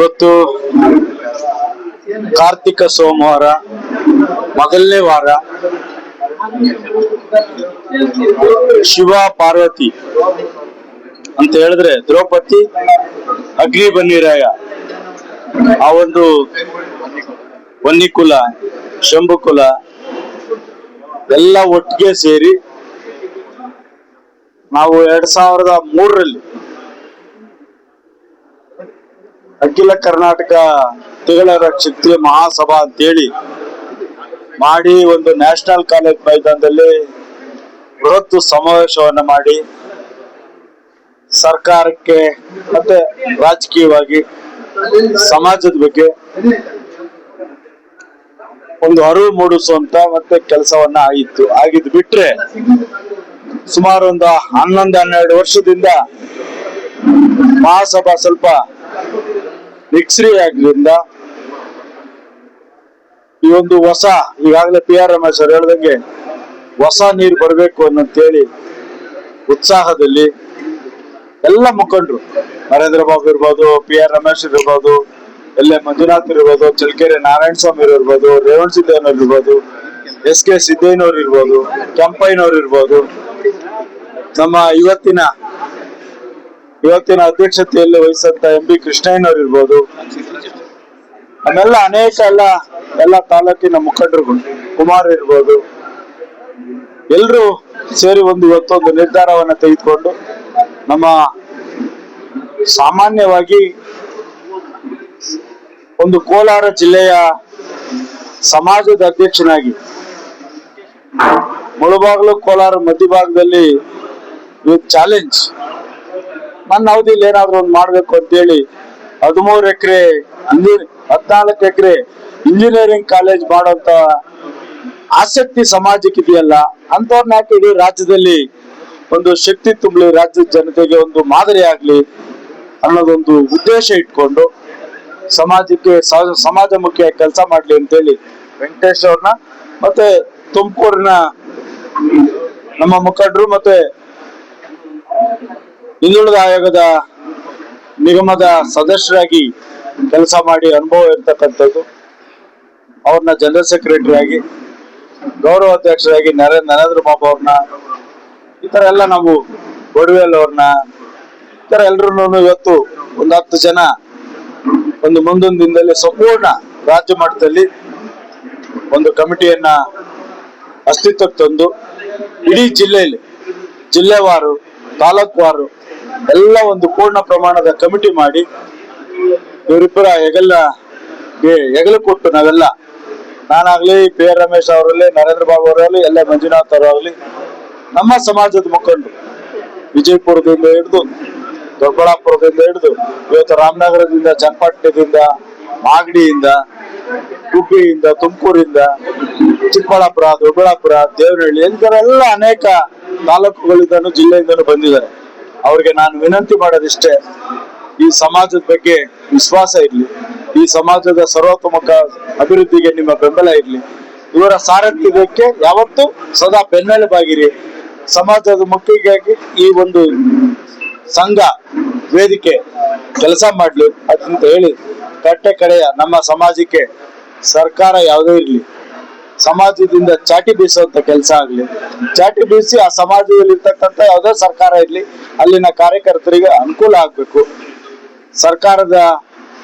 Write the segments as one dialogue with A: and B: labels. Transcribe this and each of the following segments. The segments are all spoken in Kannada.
A: ಇವತ್ತು ಕಾರ್ತಿಕ ಸೋಮವಾರ, ಮೊದಲನೇ ವಾರ ಶಿವ ಪಾರ್ವತಿ. ಅಂತ ಹೇಳಿದ್ರೆ ದ್ರೌಪದಿ ಅಗ್ನಿ ಬನ್ನಿರಾಯ ಆ ಒಂದು ವನ್ನಿಕುಲ, ಶಂಭುಕುಲ, ಎಲ್ಲ ಒಟ್ಟಿಗೆ ಸೇರಿ ನಾವು ಎರಡ್ ಸಾವಿರದ ಮೂರರಲ್ಲಿ ಅಖಿಲ ಕರ್ನಾಟಕ ತಿಗಳರ ಕ್ಷತ್ರಿಯ ಮಹಾಸಭಾ ಅಂತೇಳಿ ಮಾಡಿ ಒಂದು ನ್ಯಾಷನಲ್ ಕಾಲೇಜ್ ಮೈದಾನದಲ್ಲಿ ಬೃಹತ್ ಸಮಾವೇಶವನ್ನ ಮಾಡಿ ಸರ್ಕಾರಕ್ಕೆ ಮತ್ತೆ ರಾಜಕೀಯವಾಗಿ ಸಮಾಜದ ಬಗ್ಗೆ ಒಂದು ಅರಿವು ಮೂಡಿಸುವಂತ ಮತ್ತೆ ಕೆಲಸವನ್ನ ಆಗಿತ್ತು. ಆಗಿದ್ ಬಿಟ್ರೆ ಸುಮಾರು ಒಂದು ಹನ್ನೊಂದು ಹನ್ನೆರಡು ವರ್ಷದಿಂದ ಮಹಾಸಭಾ ಸ್ವಲ್ಪ ನಿಕ್ಸ್ರಿ ಆಗ್ಲಿಂದ ಈ ಒಂದು ಹೊಸ, ಈಗಾಗಲೇ ಪಿ ಆರ್ ರಮೇಶ್ ಅವ್ರು ಹೇಳ್ದಂಗೆ ಹೊಸ ನೀರು ಬರಬೇಕು ಅನ್ನಂತೇಳಿ ಉತ್ಸಾಹದಲ್ಲಿ ಎಲ್ಲ ಮುಖಂಡರು, ನರೇಂದ್ರ ಬಾಬು ಇರ್ಬೋದು ಪಿ ಆರ್ ರಮೇಶ್ ಇರ್ಬೋದು, ಎಲ್ ಎ ಮಂಜುನಾಥ್ ಇರ್ಬೋದು ಚಳ್ಳಕೆರೆ ನಾರಾಯಣ ಸ್ವಾಮಿ ಇರ್ಬೋದು ರೇವಣ್ ಸಿದ್ದೇನವ್ರು ಇರ್ಬೋದು, ಎಸ್ ಕೆ ಸಿದ್ದೇನವ್ರು ಇರ್ಬೋದು, ಕೆಂಪಯ್ಯನವ್ರು ಇರ್ಬೋದು, ನಮ್ಮ ಇವತ್ತಿನ ಇವತ್ತಿನ ಅಧ್ಯಕ್ಷತೆಯಲ್ಲಿ ವಹಿಸಂತ ಎಂ ಬಿ ಕೃಷ್ಣಯ್ಯನವ್ರು ಇರ್ಬೋದು. ಆಮೇಲೆ ಅನೇಕ ಎಲ್ಲ ಎಲ್ಲ ತಾಲೂಕಿನ ಮುಖಂಡರು ಕುಮಾರ್ ಇರ್ಬೋದು. ಎಲ್ರು ಸೇರಿ ಒಂದು ಇವತ್ತೊಂದು ನಿರ್ಧಾರವನ್ನ ತೆಗೆದುಕೊಂಡು ನಮ್ಮ ಸಾಮಾನ್ಯವಾಗಿ ಒಂದು ಕೋಲಾರ ಜಿಲ್ಲೆಯ ಸಮಾಜದ ಅಧ್ಯಕ್ಷನಾಗಿ ಮುಳುಬಾಗ್ಲು, ಕೋಲಾರ ಮಧ್ಯಭಾಗದಲ್ಲಿ ಚಾಲೆಂಜ್ ನನ್ನ ಅವಧಿಯಲ್ಲಿ ಏನಾದ್ರು ಒಂದು ಮಾಡ್ಬೇಕು ಅಂತೇಳಿ ಹದಿಮೂರು ಎಕರೆ ಹದಿನಾಲ್ಕು ಎಕರೆ ಇಂಜಿನಿಯರಿಂಗ್ ಕಾಲೇಜ್ ಮಾಡುವಂತ ಆಸಕ್ತಿ ಸಮಾಜಕ್ಕೆ ಇದೆಯಲ್ಲ ಅಂತವ್ರನ್ನ ಯಾಕೆ ಇಡೀ ರಾಜ್ಯದಲ್ಲಿ ಒಂದು ಶಕ್ತಿ ತುಂಬಲಿ ರಾಜ್ಯದ ಜನತೆಗೆ ಒಂದು ಮಾದರಿ ಆಗ್ಲಿ ಅನ್ನೋದೊಂದು ಉದ್ದೇಶ ಇಟ್ಕೊಂಡು ಸಮಾಜಕ್ಕೆ ಸಮಾಜ ಮುಖ್ಯ ಕೆಲಸ ಮಾಡ್ಲಿ ಅಂತೇಳಿ ವೆಂಕಟೇಶ್ ಅವ್ರನ್ನ ಮತ್ತೆ ತುಮಕೂರಿನ ನಮ್ಮ ಮುಖಂಡರು ಮತ್ತೆ ಹಿಂದುಳಿದ ಆಯೋಗದ ನಿಗಮದ ಸದಸ್ಯರಾಗಿ ಕೆಲಸ ಮಾಡಿ ಅನುಭವ ಇರ್ತಕ್ಕಂಥದ್ದು. ಅವ್ರನ್ನ ಜನರಲ್ ಸೆಕ್ರೆಟರಿ ಆಗಿ, ಗೌರವ ಅಧ್ಯಕ್ಷರಾಗಿ ನರೇಂದ್ರ ನರೇಂದ್ರ ಬಾಬು ಅವ್ರನ್ನ, ಈ ತರ ಎಲ್ಲ ನಾವು ಒಡವೆಲ್ ಅವ್ರನ್ನ, ಈ ತರ ಎಲ್ರು ಇವತ್ತು ಒಂದು ಹತ್ತು ಜನ ಒಂದು ಮುಂದೊಂದು ದಿನದಲ್ಲಿ ಸಂಪೂರ್ಣ ರಾಜ್ಯ ಮಟ್ಟದಲ್ಲಿ ಒಂದು ಕಮಿಟಿಯನ್ನ ಅಸ್ತಿತ್ವಕ್ಕೆ ತಂದು, ಇಡೀ ಜಿಲ್ಲೆಯಲ್ಲಿ, ಜಿಲ್ಲೆವಾರು, ತಾಲೂಕುವಾರು ಎಲ್ಲ ಒಂದು ಪೂರ್ಣ ಪ್ರಮಾಣದ ಕಮಿಟಿ ಮಾಡಿ ಇವರಿಬ್ಬರ ಹೆಗಲ ಹೆಗಲು ಕೊಟ್ಟು ನಾವೆಲ್ಲ, ನಾನಾಗ್ಲಿ ಪಿ ಆರ್ ರಮೇಶ್ ಅವರಲ್ಲಿ, ನರೇಂದ್ರ ಬಾಬು ಅವರಲ್ಲಿ, ಎಲ್ಲ ಮಂಜುನಾಥ್ ಅವರಾಗ್ಲಿ, ನಮ್ಮ ಸಮಾಜದ ಮುಖಂಡರು ವಿಜಯಪುರದಿಂದ ಹಿಡಿದು, ದೊಡ್ಡಬಳ್ಳಾಪುರದಿಂದ ಹಿಡಿದು, ಇವತ್ತು ರಾಮನಗರದಿಂದ, ಚನ್ನಪಟ್ಟಣದಿಂದ, ಮಾಗಡಿಯಿಂದ ಗುಬ್ಬಿಯಿಂದ ತುಮಕೂರಿಂದ, ಚಿಕ್ಕಬಳ್ಳಾಪುರ, ದೊಡ್ಡಬಳ್ಳಾಪುರ, ದೇವನಹಳ್ಳಿ ಎಲ್ಲ ಅನೇಕ ತಾಲೂಕುಗಳಿಂದನೂ ಜಿಲ್ಲೆಯಿಂದನೂ ಬಂದಿದ್ದಾರೆ. ಅವ್ರಿಗೆ ನಾನು ವಿನಂತಿ ಮಾಡೋದಿಷ್ಟೇ, ಈ ಸಮಾಜದ ಬಗ್ಗೆ ವಿಶ್ವಾಸ ಇರಲಿ, ಈ ಸಮಾಜದ ಸರ್ವೋತ್ತಮಕ ಅಭಿವೃದ್ಧಿಗೆ ನಿಮ್ಮ ಬೆಂಬಲ ಇರಲಿ. ಇವರ ಸಾರಥ್ಯಕ್ಕೆ ಯಾವತ್ತೂ ಸದಾ ಬೆನ್ನೆಲುಬಾಗಿರಿ. ಸಮಾಜದ ಮಕ್ಕಳಿಗಾಗಿ ಈ ಒಂದು ಸಂಘ, ವೇದಿಕೆ ಕೆಲಸ ಮಾಡ್ಲಿ ಅಂತ ಹೇಳಿ ಕಟ್ಟೆ ಕಡೆಯ ನಮ್ಮ ಸಮಾಜಕ್ಕೆ ಸರ್ಕಾರ ಯಾವುದೇ ಇರಲಿ. ಸಮಾಜದಿಂದ ಚಾಟಿ ಬೀಸುವಂತ ಕೆಲಸ ಆಗ್ಲಿ, ಚಾಟಿ ಬೀಸಿ ಆ ಸಮಾಜದಲ್ಲಿ ಇರ್ತಕ್ಕಂಥ ಯಾವುದೇ ಸರ್ಕಾರ ಇರ್ಲಿ, ಅಲ್ಲಿನ ಕಾರ್ಯಕರ್ತರಿಗೆ ಅನುಕೂಲ ಆಗ್ಬೇಕು. ಸರ್ಕಾರದ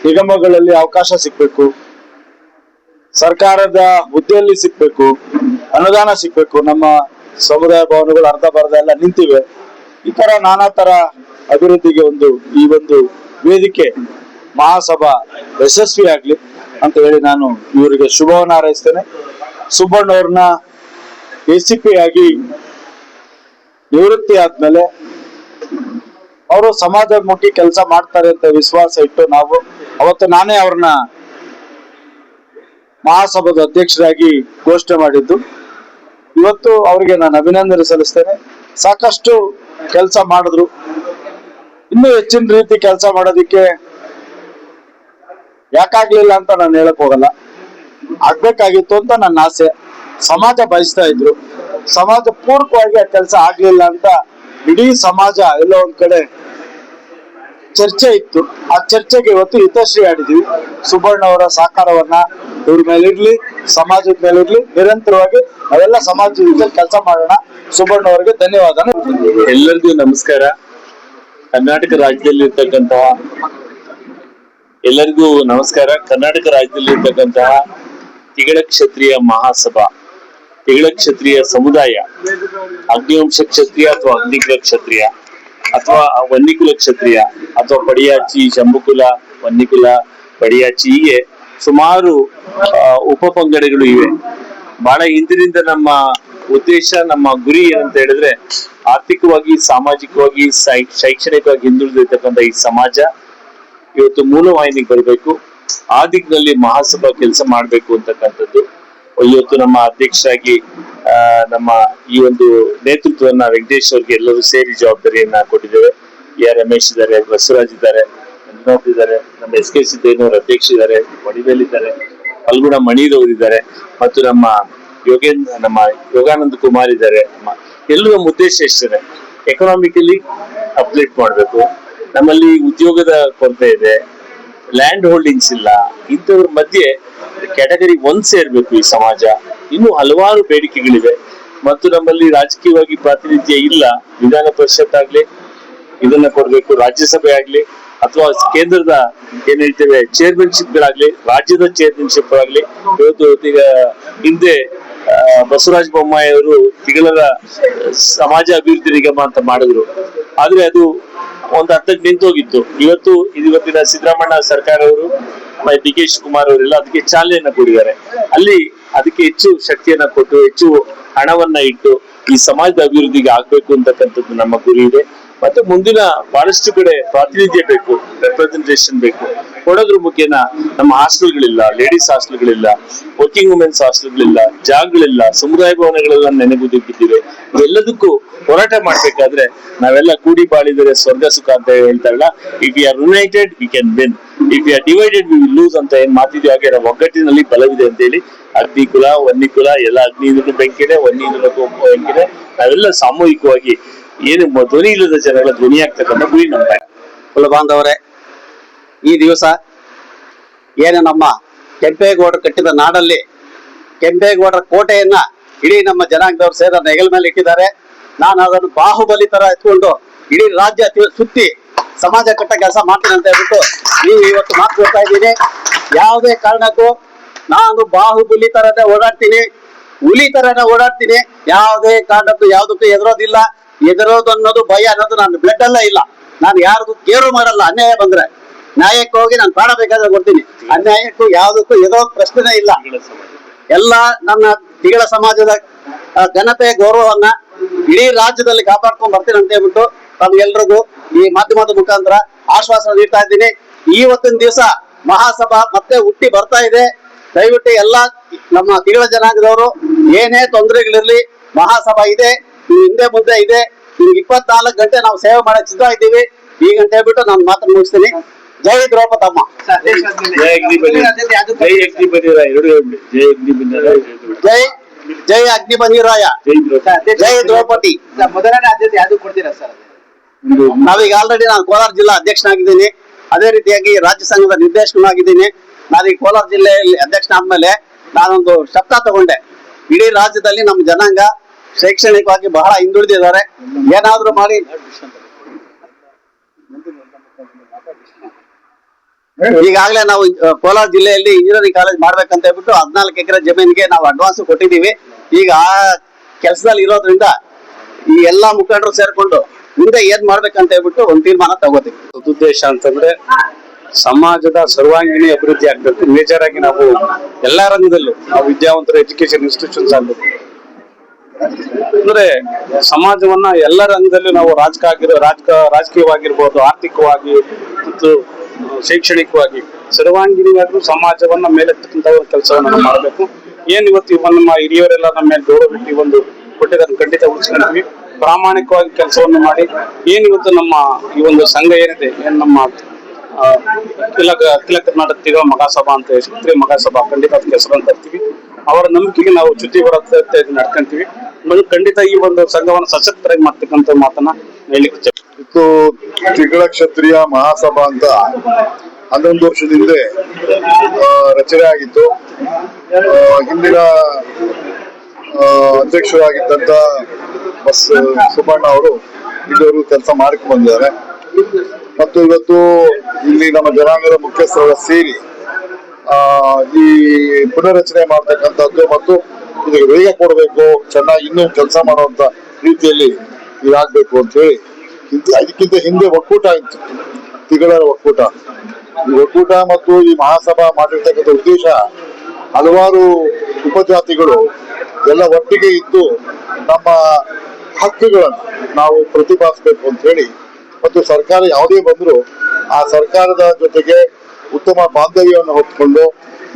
A: ನಿಗಮಗಳಲ್ಲಿ ಅವಕಾಶ ಸಿಗ್ಬೇಕು. ಸರ್ಕಾರದ ಹುದ್ದೆಯಲ್ಲಿ ಸಿಗ್ಬೇಕು. ಅನುದಾನ ಸಿಗ್ಬೇಕು. ನಮ್ಮ ಸಮುದಾಯ ಭವನಗಳು ಅರ್ಧ ಬರ್ಧ ಎಲ್ಲ ನಿಂತಿವೆ. ಈ ತರ ನಾನಾ ತರ ಅಭಿವೃದ್ಧಿಗೆ ಒಂದು, ಈ ಒಂದು ವೇದಿಕೆ ಮಹಾಸಭಾ ಯಶಸ್ವಿ ಆಗ್ಲಿ ಅಂತ ಹೇಳಿ ನಾನು ಇವರಿಗೆ ಶುಭವನ್ನು ಹಾರೈಸ್ತೇನೆ. ಸುಬ್ಬಣ್ಣವ್ರನ್ನ ಎ ಸಿ ಪಿ ಆಗಿ ನಿವೃತ್ತಿ ಆದ್ಮೇಲೆ ಅವರು ಸಮಾಜಮುಖಿ ಕೆಲಸ ಮಾಡ್ತಾರೆ ಅಂತ ವಿಶ್ವಾಸ ಇಟ್ಟು ನಾವು, ಅವತ್ತು ನಾನೇ ಅವ್ರನ್ನ ಮಹಾಸಭಾದ ಅಧ್ಯಕ್ಷರಾಗಿ ಘೋಷಣೆ ಮಾಡಿದ್ದು. ಇವತ್ತು ಅವರಿಗೆ ನಾನು ಅಭಿನಂದನೆ ಸಲ್ಲಿಸ್ತೇನೆ. ಸಾಕಷ್ಟು ಕೆಲಸ ಮಾಡಿದ್ರು. ಇನ್ನೂ ಹೆಚ್ಚಿನ ರೀತಿ ಕೆಲಸ ಮಾಡೋದಿಕ್ಕೆ ಯಾಕಾಗ್ಲಿಲ್ಲ ಅಂತ ನಾನು ಹೇಳಕ್ ಹೋಗಲ್ಲ. ಆಗ್ಬೇಕಾಗಿತ್ತು ಅಂತ ನನ್ನ ಆಸೆ. ಸಮಾಜ ಬಯಸ್ತಾ ಇದ್ರು. ಸಮಾಜ ಪೂರ್ವಕವಾಗಿ ಆ ಕೆಲಸ ಆಗ್ಲಿಲ್ಲ ಅಂತ ಇಡೀ ಸಮಾಜ ಎಲ್ಲ ಒಂದ್ ಕಡೆ ಚರ್ಚೆ ಇತ್ತು. ಆ ಚರ್ಚೆಗೆ ಇವತ್ತು ಹಿತಶ್ರೀ ಆಡಿದ್ವಿ. ಸುಬರ್ಣ ಅವರ ಸಹಕಾರವನ್ನ ಇವ್ರ ಮೇಲೆ ಇರ್ಲಿ ಸಮಾಜದ ಮೇಲೆ ಇರ್ಲಿ ನಿರಂತರವಾಗಿ ನಾವೆಲ್ಲ ಸಮಾಜದ ಕೆಲಸ ಮಾಡೋಣ. ಸುಬರ್ಣ ಅವರಿಗೆ ಧನ್ಯವಾದ
B: ಎಲ್ಲರಿಗೂ ನಮಸ್ಕಾರ. ಕರ್ನಾಟಕ ರಾಜ್ಯದಲ್ಲಿ ಇರ್ತಕ್ಕಂತಹ ಎಲ್ಲರಿಗೂ ನಮಸ್ಕಾರ. ಕರ್ನಾಟಕ ರಾಜ್ಯದಲ್ಲಿರ್ತಕ್ಕಂತಹ ತಿಗಳ ಕ್ಷತ್ರಿಯ ಮಹಾಸಭಾ, ತಿಗಳ ಕ್ಷತ್ರಿಯ ಸಮುದಾಯ ಅಗ್ನಿವಂಶ ಕ್ಷತ್ರಿಯ ಅಥವಾ ಅಗ್ನಿಕುಲ ಕ್ಷತ್ರಿಯ ಅಥವಾ ವನ್ನಿಕುಲ ಕ್ಷತ್ರಿಯ ಅಥವಾ ಪಡಿಯಾಚಿ ಶಂಭುಕುಲ ವನ್ನಿಕುಲ, ಪಡಿಯಾಚಿ ಹೀಗೆ ಸುಮಾರು ಉಪ ಉಪಪಂಗಡಗಳು ಇವೆ. ಬಹಳ ಹಿಂದಿನಿಂದ ನಮ್ಮ ಉದ್ದೇಶ, ನಮ್ಮ ಗುರಿ ಏನಂತ ಹೇಳಿದ್ರೆ ಆರ್ಥಿಕವಾಗಿ, ಸಾಮಾಜಿಕವಾಗಿ ಶೈಕ್ಷಣಿಕವಾಗಿ ಹಿಂದುಳಿದಿರ್ತಕ್ಕಂಥ ಈ ಸಮಾಜ ಇವತ್ತು ಮೂಲವಾಹಿನಿಗೆ ಬರಬೇಕು. ಆ ದಿಕ್ಕಿನಲ್ಲಿ ಮಹಾಸಭಾ ಕೆಲಸ ಮಾಡಬೇಕು ಅಂತಕ್ಕಂಥದ್ದು. ಇವತ್ತು ನಮ್ಮ ಅಧ್ಯಕ್ಷರಾಗಿ ನಮ್ಮ ಈ ಒಂದು ನೇತೃತ್ವವನ್ನ ವೆಂಕಟೇಶ್ ಅವ್ರಿಗೆ ಎಲ್ಲರೂ ಸೇರಿ ಜವಾಬ್ದಾರಿಯನ್ನ ಕೊಟ್ಟಿದ್ದೇವೆ. ಎ ರಮೇಶ್ ಇದ್ದಾರೆ, ಬಸವರಾಜ್ ಇದ್ದಾರೆ, ಮಂಜುನಾಥ್ ಇದ್ದಾರೆ, ನಮ್ಮ ಎಸ್ ಕೆ ಸಿದ್ದೇನವ್ರ ಅಧ್ಯಕ್ಷ ಇದ್ದಾರೆ ಮಡಿವೇಲ್ ಇದ್ದಾರೆ, ಫಲ್ಗುಣ ಮಣಿರವ್ರು ಇದ್ದಾರೆ, ಮತ್ತು ನಮ್ಮ ಯೋಗೇಂದ್ರ ನಮ್ಮ ಯೋಗಾನಂದ್ ಕುಮಾರ್ ಇದ್ದಾರೆ. ನಮ್ಮ ಎಲ್ಲೂ ನಮ್ಮ ಉದ್ದೇಶ ಎಷ್ಟಿದೆ ಎಕನಾಮಿಕಲಿ ಅಪ್ಡೇಟ್ ಮಾಡಬೇಕು. ನಮ್ಮಲ್ಲಿ ಉದ್ಯೋಗದ ಕೊರತೆ ಇದೆ. ಲ್ಯಾಂಡ್ ಹೋಲ್ಡಿಂಗ್ಸ್ ಇಲ್ಲ. ಇಂಥವ್ರ ಮಧ್ಯೆ ಕ್ಯಾಟಗರಿ ಒಂದ್ ಸೇರ್ಬೇಕು ಈ ಸಮಾಜ. ಇನ್ನು ಹಲವಾರು ಬೇಡಿಕೆಗಳಿವೆ. ಮತ್ತು ನಮ್ಮಲ್ಲಿ ರಾಜಕೀಯವಾಗಿ ಪ್ರಾತಿನಿಧ್ಯ ಇಲ್ಲ. ವಿಧಾನ ಪರಿಷತ್ ಆಗ್ಲಿ, ಇದನ್ನ ಕೊಡ್ಬೇಕು, ರಾಜ್ಯಸಭೆ ಆಗ್ಲಿ, ಅಥವಾ ಕೇಂದ್ರದ ಏನ್ ಹೇಳ್ತೇವೆ ಚೇರ್ಮನ್ಶಿಪ್ ಗಳಾಗ್ಲಿ ರಾಜ್ಯದ ಚೇರ್ಮನ್ಶಿಪ್ ಆಗ್ಲಿ, ಇವತ್ತು ಈಗ ಹಿಂದೆ ಬಸವರಾಜ ಬೊಮ್ಮಾಯಿ ಅವರು ತಿಗಳರ ಸಮಾಜ ಅಭಿವೃದ್ಧಿ ನಿಗಮ ಅಂತ ಮಾಡಿದ್ರು. ಆದ್ರೆ ಅದು ಒಂದು ಅರ್ಥಕ್ಕೆ ನಿಂತೋಗಿತ್ತು ಇವತ್ತು ಇವತ್ತಿನ ಸಿದ್ದರಾಮಣ್ಣ ಸರ್ಕಾರ ಅವರು ಡಿ ಕೆ ಶಿವಕುಮಾರ್ ಅವರೆಲ್ಲ ಅದಕ್ಕೆ ಚಾಲನೆಯನ್ನ ಕೊಡಿದ್ದಾರೆ ಅಲ್ಲಿ ಅದಕ್ಕೆ ಹೆಚ್ಚು ಶಕ್ತಿಯನ್ನ ಕೊಟ್ಟು, ಹೆಚ್ಚು ಹಣವನ್ನ ಇಟ್ಟು ಈ ಸಮಾಜದ ಅಭಿವೃದ್ಧಿಗೆ ಆಗ್ಬೇಕು ಅಂತಕ್ಕಂಥದ್ದು ನಮ್ಮ ಗುರಿ ಇದೆ. ಮತ್ತೆ ಮುಂದಿನ ಬಹಳಷ್ಟು ಕಡೆ ಪ್ರಾತಿನಿಧ್ಯ ಬೇಕು ರೆಪ್ರೆಸೆಂಟೇಷನ್ ಬೇಕು. ಕೊಡೋದ್ರ ಮುಖೇನ ನಮ್ಮ ಹಾಸ್ಟೆಲ್ಗಳಿಲ್ಲ ಲೇಡೀಸ್ ಹಾಸ್ಟೆಲ್ಗಳಿಲ್ಲ ವರ್ಕಿಂಗ್ ವುಮೆನ್ಸ್ ಹಾಸ್ಟೆಲ್ಗಳಿಲ್ಲ, ಜಾಗಗಳಿಲ್ಲ, ಸಮುದಾಯ ಭವನಗಳೆಲ್ಲ ನೆನೆಗುದಿಕ್ಕಿದ್ದೀವಿ ಇವೆಲ್ಲದಕ್ಕೂ ಹೋರಾಟ ಮಾಡ್ಬೇಕಾದ್ರೆ ನಾವೆಲ್ಲ ಕೂಡಿ ಬಾಳಿದರೆ ಸ್ವರ್ಗ ಸುಖ ಅಂತ ಹೇಳ್ತಾರಲ್ಲ if you are united we can win if you are divided we will lose ಅಂತ ಏನ್ ಮಾತಿದ್ವಿ ಹಾಗೆ ನಾವು ಒಗ್ಗಟ್ಟಿನಲ್ಲಿ ಬಲವಿದೆ ಅಂತ ಹೇಳಿ ಅಗ್ನಿ ಕುಲ ವನ್ನಿ ಕುಲ ಎಲ್ಲ ಅಗ್ನಿಯಿಂದಲೂ ಬೆಂಕಿದೆ ವನ್ನಿಯಿಂದಲೂ ಬೆಂಕಿದೆ ನಾವೆಲ್ಲ ಸಾಮೂಹಿಕವಾಗಿ ಏನು ಧ್ವನಿ ಇಲ್ಲದ ಜನಗಳ ಧ್ವನಿ ಆಗ್ತಕ್ಕಂಥ ಗುರಿ ನಮ್ಮ
C: ಕುಲ ಬಾಂಧವರೇ ಈ ದಿವಸ ಏನು ನಮ್ಮ ಕೆಂಪೇಗೌಡರು ಕಟ್ಟಿದ ನಾಡಲ್ಲಿ ಕೆಂಪೇಗೌಡರ ಕೋಟೆಯನ್ನ ಇಡೀ ನಮ್ಮ ಜನಾಂಗದವರು ಸೇರ ನೆಗಲ್ ಮೇಲೆ ಇಟ್ಟಿದ್ದಾರೆ. ನಾನು ಅದನ್ನು ಬಾಹುಬಲಿ ತರ ಎತ್ಕೊಂಡು ಇಡೀ ರಾಜ್ಯ ಸುತ್ತಿ ಸಮಾಜ ಕಟ್ಟ ಕೆಲಸ ಮಾಡ್ತೀನಿ ಅಂತ ಹೇಳ್ಬಿಟ್ಟು ನೀವು ಇವತ್ತು ಮಾತು ಕೊಡ್ತಾ ಇದ್ದೀನಿ. ಯಾವುದೇ ಕಾರಣಕ್ಕೂ ನಾನು ಬಾಹುಬಲಿ ತರನೇ ಓಡಾಡ್ತೀನಿ, ಹುಲಿ ತರನೇ ಓಡಾಡ್ತೀನಿ. ಯಾವುದೇ ಕಾರಣಕ್ಕೂ ಯಾವುದಕ್ಕೂ ಎದುರೋದಿಲ್ಲ. ಎದುರೋದು ಅನ್ನೋದು ಭಯ ಅನ್ನೋದು ನನ್ನ ಬ್ಲಡ್ ಅಲ್ಲೇ ಇಲ್ಲ. ನಾನು ಯಾರಿಗೂ ಕೇರು ಮಾಡಲ್ಲ, ಅನ್ಯಾಯ ಬಂದ್ರೆ. ನ್ಯಾಯಕ್ಕೆ ಹೋಗಿ ನಾನು ಪ್ರಾಣ ಬೇಕಾದ್ರೆ ಕೊಡ್ತೀನಿ. ಅನ್ಯಾಯಕ್ಕೂ ಯಾವುದಕ್ಕೂ ಎದುರೋ ಪ್ರಶ್ನೆನೇ ಇಲ್ಲ. ಎಲ್ಲ ನನ್ನ ತಿಗಳ ಸಮಾಜದ ಘನತೆ ಗೌರವವನ್ನ ಇಡೀ ರಾಜ್ಯದಲ್ಲಿ ಕಾಪಾಡ್ಕೊಂಡ್ ಬರ್ತೀನಿ ಅಂತ ಹೇಳ್ಬಿಟ್ಟು ತಮ್ಗೆಲ್ರಿಗೂ ಈ ಮಾಧ್ಯಮದ ಮುಖಾಂತರ ಆಶ್ವಾಸನೆ ನೀಡ್ತಾ ಇದ್ದೀನಿ. ಇವತ್ತಿನ ದಿವಸ ಮಹಾಸಭಾ ಮತ್ತೆ ಹುಟ್ಟಿ ಬರ್ತಾ ಇದೆ. ದಯವಿಟ್ಟು ಎಲ್ಲ ನಮ್ಮ ತಿಗಳ ಜನಾಂಗದವರು, ಏನೇ ತೊಂದರೆಗಳಿರ್ಲಿ ಮಹಾಸಭಾ ಇದೆ. ಹಿಂದೆ ಮುಂದೆ ಇದೆ. ನಿಮ್ಗೆ ಇಪ್ಪತ್ನಾಲ್ಕು ಗಂಟೆ ನಾವು ಸೇವೆ ಮಾಡಕ್ ಸಿದ್ಧ ಇದ್ದೀವಿ. ಈಗ ಅಂತ ಹೇಳ್ಬಿಟ್ಟು ನಾನು ಮಾತನ್ನು ಮುಗಿಸ್ತೀನಿ. ಜೈ ದ್ರೌಪದಮ್ಮ.
B: ಜೈ ಜೈ ಅಗ್ನಿ ಬನ್ನಿರ
C: ಜೈ
B: ದ್ರೌಪದಿ.
D: ಮೊದಲನೇ ಆದ್ಯತೆ ಯಾವ್ದು ಕೊಡ್ತೀರಾ ಸರ್?
C: ನಾವೀಗ ಆಲ್ರೆಡಿ ನಾನು ಕೋಲಾರ ಜಿಲ್ಲಾ ಅಧ್ಯಕ್ಷನಾಗಿದ್ದೀನಿ. ಅದೇ ರೀತಿಯಾಗಿ ರಾಜ್ಯ ಸಂಘದ ನಿರ್ದೇಶಕನಾಗಿದ್ದೀನಿ. ನಾನು ಈ ಕೋಲಾರ ಜಿಲ್ಲೆಯಲ್ಲಿ ಅಧ್ಯಕ್ಷನಾದ್ಮೇಲೆ ನಾನೊಂದು ಶಬ್ದ ತಗೊಂಡೆ. ಇಡೀ ರಾಜ್ಯದಲ್ಲಿ ನಮ್ಮ ಜನಾಂಗ ಶೈಕ್ಷಣಿಕವಾಗಿ ಬಹಳ ಹಿಂದುಳಿದಿದ್ದಾರೆ. ಏನಾದ್ರೂ ಮಾಡಿ. ಈಗಾಗಲೇ ನಾವು ಕೋಲಾರ ಜಿಲ್ಲೆಯಲ್ಲಿ ಇಂಜಿನಿಯರಿಂಗ್ ಕಾಲೇಜ್ ಮಾಡ್ಬೇಕಂತ ಹೇಳ್ಬಿಟ್ಟು ಹದಿನಾಲ್ಕು ಎಕರೆ ಜಮೀನಿಗೆ ನಾವು ಅಡ್ವಾನ್ಸ್ ಕೊಟ್ಟಿದ್ದೀವಿ. ಈಗ ಆ ಕೆಲಸದಲ್ಲಿ ಇರೋದ್ರಿಂದ ಈ ಎಲ್ಲಾ ಮುಖಂಡರು ಸೇರ್ಕೊಂಡು ಮುಂದೆ ಏನ್ ಮಾಡ್ಬೇಕಂತ ಹೇಳ್ಬಿಟ್ಟು ಒಂದು ತೀರ್ಮಾನ ತಗೋತೀವಿ.
A: ಉದ್ದೇಶ ಅಂತಂದ್ರೆ ಸಮಾಜದ ಸರ್ವಾಂಗೀಣ ಅಭಿವೃದ್ಧಿ ಆಗ್ಬೇಕು. ಮೇಜರ್ ಆಗಿ ನಾವು ಎಲ್ಲಾ ರಂಗದಲ್ಲೂ ನಾವು ವಿದ್ಯಾವಂತರ ಎಜುಕೇಶನ್ ಇನ್ಸ್ಟಿಟ್ಯೂಷನ್ಸ್ ಆಗ್ಬೇಕು. ಅಂದ್ರೆ ಸಮಾಜವನ್ನ ಎಲ್ಲ ರಂಗದಲ್ಲೂ ನಾವು ರಾಜಕೀಯ ರಾಜಕ ರಾಜಕೀಯವಾಗಿರ್ಬೋದು, ಆರ್ಥಿಕವಾಗಿ ಮತ್ತು ಶೈಕ್ಷಣಿಕವಾಗಿ ಸರ್ವಾಂಗೀಣವಾಗಿ ಸಮಾಜವನ್ನ ಮೇಲೆತ್ತಕ್ಕಂತ ಒಂದು ಕೆಲಸವನ್ನು ಮಾಡಬೇಕು. ಏನ್ ಇವತ್ತು ಇವ ನಮ್ಮ ಹಿರಿಯರೆಲ್ಲ ನಮ್ಮ ಮೇಲೆ ಗೌರವ ಬಿಟ್ಟು ಒಂದು ಕೊಟ್ಟಿದ್ದನ್ನು ಖಂಡಿತ ಉಳಿಸ್ಕೊಂಡ್ವಿ. ಪ್ರಾಮಾಣಿಕವಾಗಿ ಕೆಲಸವನ್ನು ಮಾಡಿ, ಏನ್ ಇವತ್ತು ನಮ್ಮ ಈ ಒಂದು ಸಂಘ ಏನಿದೆ, ಏನ್ ನಮ್ಮ ಅಖಿಲ ಅಖಿಲ ಕರ್ನಾಟಕ ತಿಗಳ ಮಹಾಸಭಾ ಅಂತ ಕ್ಷತ್ರಿಯ ಮಹಾಸಭಾ ಖಂಡಿತ ಹೆಸರನ್ನು ತರ್ತೀವಿ. ಅವರ ನಂಬಿಕೆಗೆ ನಾವು ಚ್ಯುತಿ ಬರತ್ತೆ ನಡ್ಕೊಂತೀವಿ ಖಂಡಿತ ಈ ಒಂದು ಸಂಘವನ್ನು ಸಶಕ್ತರಾಗಿ ಮಾಡ್ತಕ್ಕಂಥ ಮಾತನ್ನ ಹೇಳಲಿಕ್ಕೆ
E: ಇವತ್ತು ತಿಗಳ ಕ್ಷತ್ರಿಯ ಮಹಾಸಭಾ ಅಂತ ಹನ್ನೊಂದು ವರ್ಷದ ಹಿಂದೆ ರಚನೆ ಆಗಿತ್ತು. ಹಿಂದಿನ ಅಧ್ಯಕ್ಷರಾಗಿದ್ದಂತ ಬಸ್ ಸುಬ್ಬಣ್ಣ ಅವರು ಇದುವರೆಗೂ ಕೆಲಸ ಮಾಡಿಕೊಂಡು ಬಂದಿದ್ದಾರೆ. ಮತ್ತು ಇವತ್ತು ಇಲ್ಲಿ ನಮ್ಮ ಜನಾಂಗದ ಮುಖ್ಯಸ್ಥರ ಸೇರಿ ಈ ಪುನರ್ರಚನೆ ಮಾಡ್ತಕ್ಕಂಥದ್ದು ಮತ್ತು ಇದಕ್ಕೆ ವೇಗ ಕೊಡಬೇಕು, ಚೆನ್ನಾಗಿ ಇನ್ನೂ ಕೆಲಸ ಮಾಡುವಂತ ರೀತಿಯಲ್ಲಿ ಇದಾಗಬೇಕು ಅಂತ ಹೇಳಿ. ಅದಕ್ಕಿಂತ ಹಿಂದೆ ಒಕ್ಕೂಟ ಇತ್ತು. ತಿಗಳರ ಒಕ್ಕೂಟ. ಈ ಒಕ್ಕೂಟ ಮತ್ತು ಈ ಮಹಾಸಭಾ ಮಾಡಿರ್ತಕ್ಕಂಥ ಉದ್ದೇಶ ಹಲವಾರು ಉಪಜಾತಿಗಳು ಎಲ್ಲ ಒಟ್ಟಿಗೆ ಇದ್ದು ನಮ್ಮ ಹಕ್ಕುಗಳನ್ನು ನಾವು ಪ್ರತಿಪಾದಿಸಬೇಕು ಅಂತ ಹೇಳಿ ಮತ್ತು ಸರ್ಕಾರ ಯಾವುದೇ ಬಂದರೂ ಆ ಸರ್ಕಾರದ ಜೊತೆಗೆ ಉತ್ತಮ ಬಾಂಧವ್ಯವನ್ನು ಹೊತ್ಕೊಂಡು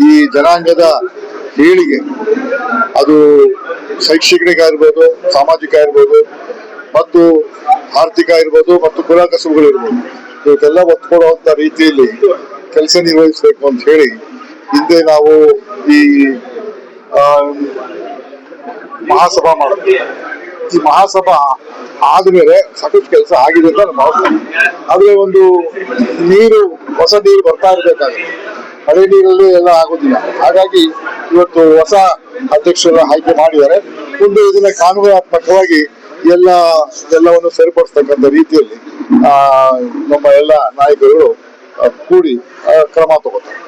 E: ಈ ಜನಾಂಗದ ಏಳಿಗೆ ಅದು ಶೈಕ್ಷಣಿಕ ಇರ್ಬೋದು, ಸಾಮಾಜಿಕ ಇರ್ಬೋದು, ಮತ್ತು ಆರ್ಥಿಕ ಇರ್ಬೋದು, ಮತ್ತು ಕುಲ ಕಸುಬುಗಳಿರ್ಬೋದು ಇವಕ್ಕೆಲ್ಲ ಒತ್ತು ಕೊಡುವಂತ ರೀತಿಯಲ್ಲಿ ಕೆಲಸ ನಿರ್ವಹಿಸಬೇಕು ಅಂತ ಹೇಳಿ ಹಿಂದೆ ನಾವು ಈ ಮಹಾಸಭಾ ಮಾಡಿದ್ವಿ. ಈ ಮಹಾಸಭಾ ಆದ್ಮೇಲೆ ಸಾಕಷ್ಟು ಕೆಲಸ ಆಗಿದೆ ಅಂತ ಭಾವಿಸ್ತೀನಿ. ಆದ್ರೆ ಒಂದು ನೀರು, ಹೊಸ ನೀರು ಬರ್ತಾ ಇರ್ಬೇಕಾಗುತ್ತೆ ಹಳೆ ನೀರಲ್ಲಿ ಎಲ್ಲ ಆಗೋದಿಲ್ಲ. ಹಾಗಾಗಿ ಇವತ್ತು ಹೊಸ ಅಧ್ಯಕ್ಷರ ಆಯ್ಕೆ ಮಾಡಿದ್ದಾರೆ. ಒಂದು ಇದನ್ನ ಕಾನೂನಾತ್ಮಕವಾಗಿ ಎಲ್ಲ ಎಲ್ಲವನ್ನು ಸರಿಪಡಿಸ್ತಕ್ಕಂಥ ರೀತಿಯಲ್ಲಿ ಆ ನಮ್ಮ ಎಲ್ಲ ನಾಯಕರು ಆ, ಕೂಡಿ ಕ್ರಮ ತಗೋತಾರೆ.